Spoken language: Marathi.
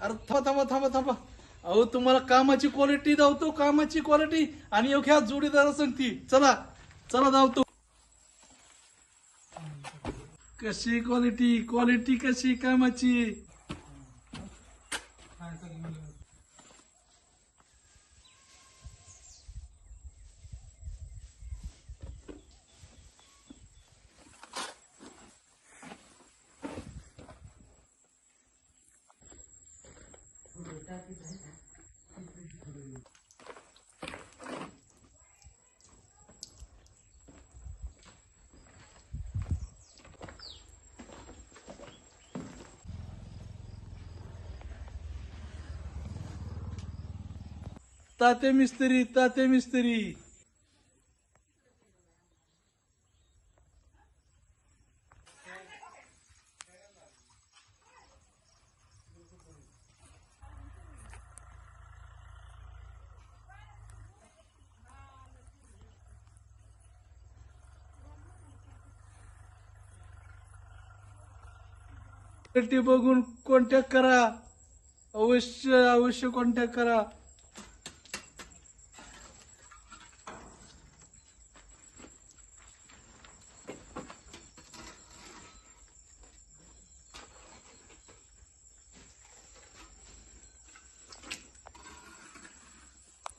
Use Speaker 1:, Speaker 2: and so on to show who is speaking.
Speaker 1: अरे थांबा थांबा थांबा थांबा. अहो तुम्हाला कामाची क्वालिटी धावतो कामाची क्वालिटी आणि एक ह्या जोडीदार सांगती. चला चला धावतो. कशी क्वालिटी क्वालिटी कशी? कामाची? Tate Mystery, Tate Mystery. ते बघून कॉन्टॅक्ट करा. अवश्य अवश्य कॉन्टॅक्ट करा.